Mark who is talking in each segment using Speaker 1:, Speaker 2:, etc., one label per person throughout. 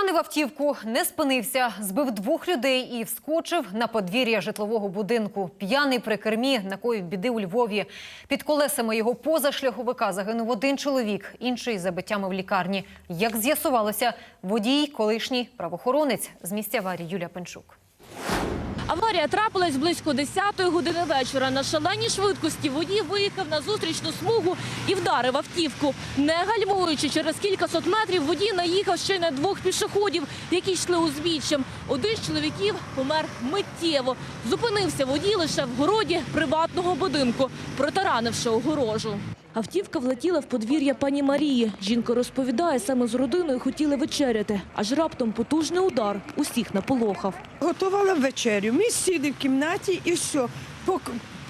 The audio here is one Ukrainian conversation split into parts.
Speaker 1: Протаранив автівку, не спинився, збив двох людей і вскочив на подвір'я житлового будинку. П'яний при кермі накоїв біди у Львові. Під колесами його позашляховика загинув один чоловік, інший за биттями в лікарні. Як з'ясувалося, водій – колишній правоохоронець з місця аварії Юлія Пенчук.
Speaker 2: Аварія трапилась близько 10-ї години вечора. На шаленій швидкості водій виїхав на зустрічну смугу і вдарив автівку. Не гальмуючи, через кількасот метрів водій наїхав ще й на двох пішоходів, які йшли узбіччям. Один з чоловіків помер миттєво. Зупинився водій лише в городі приватного будинку, протаранивши огорожу. Автівка влетіла в подвір'я пані Марії. Жінка розповідає, саме з родиною хотіли вечеряти. Аж раптом потужний удар усіх наполохав.
Speaker 3: Готувала вечерю. Ми сіли в кімнаті і все.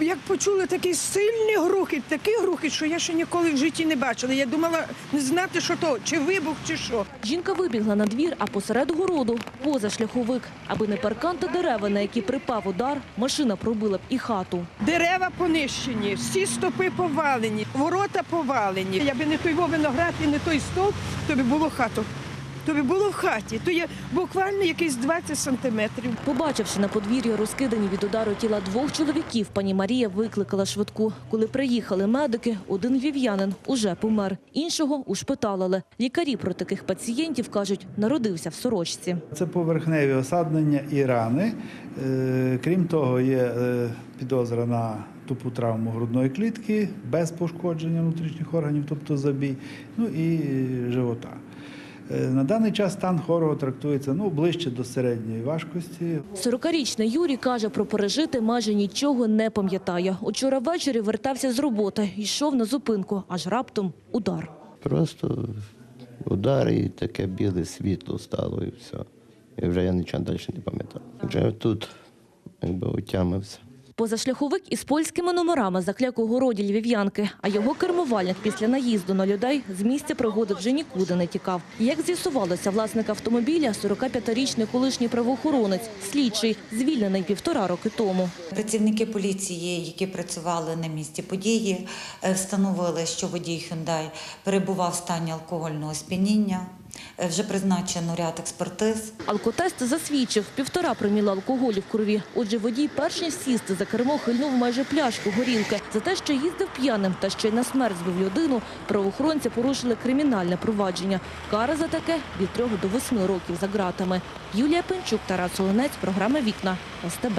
Speaker 3: Як почули такий сильний грухіт, такий грухіт, що я ще ніколи в житті не бачила. Я думала не знати, що то, чи вибух, чи що.
Speaker 2: Жінка вибігла на двір, а посеред городу позашляховик. Аби не паркан та дерева, на які припав удар, машина пробила б і хату.
Speaker 3: Дерева понищені, всі стопи повалені, ворота повалені. Якби не той виноград і не той стовп, то би було хату. То було в хаті. То є буквально якийсь 20 сантиметрів.
Speaker 2: Побачивши на подвір'ї розкидані від удару тіла двох чоловіків, пані Марія викликала швидку. Коли приїхали медики, один вів'янин уже помер, іншого ушпиталили. Лікарі про таких пацієнтів кажуть, народився в сорочці.
Speaker 4: Це поверхневі осаднення і рани. Е, Крім того, є е, підозра на тупу травму грудної клітки без пошкодження внутрішніх органів, тобто забій, ну і е, живота. Е, На даний час стан хворого трактується ну, ближче до середньої важкості.
Speaker 2: 40-річний Юрій каже, про пережити майже нічого не пам'ятає. Учора ввечері вертався з роботи, йшов на зупинку, аж раптом удар.
Speaker 5: Просто удар і таке біле світло стало і все. І вже я нічого далі не пам'ятав. Вже тут якби отямився.
Speaker 2: Позашляховик із польськими номерами закляк у городі львів'янки, а його кермувальник після наїзду на людей з місця пригоди вже нікуди не тікав. Як з'ясувалося, власник автомобіля – 45-річний колишній правоохоронець, слідчий, звільнений півтора роки тому.
Speaker 6: Працівники поліції, які працювали на місці події, е, встановили, що водій Hyundai перебував в стані алкогольного сп'яніння. Вже призначено ряд експертиз.
Speaker 2: Алкотест засвідчив півтора проміла алкоголю в крові. Отже, водій перш ніж сісти за кермо хильнув майже пляшку горілки. За те, що їздив п'яним та ще й на смерть збив людину, правоохоронці порушили кримінальне провадження. Кара за таке від трьох до восьми років за ґратами. Юлія Пенчук, Тарас Оленець, програма «Вікна» СТБ.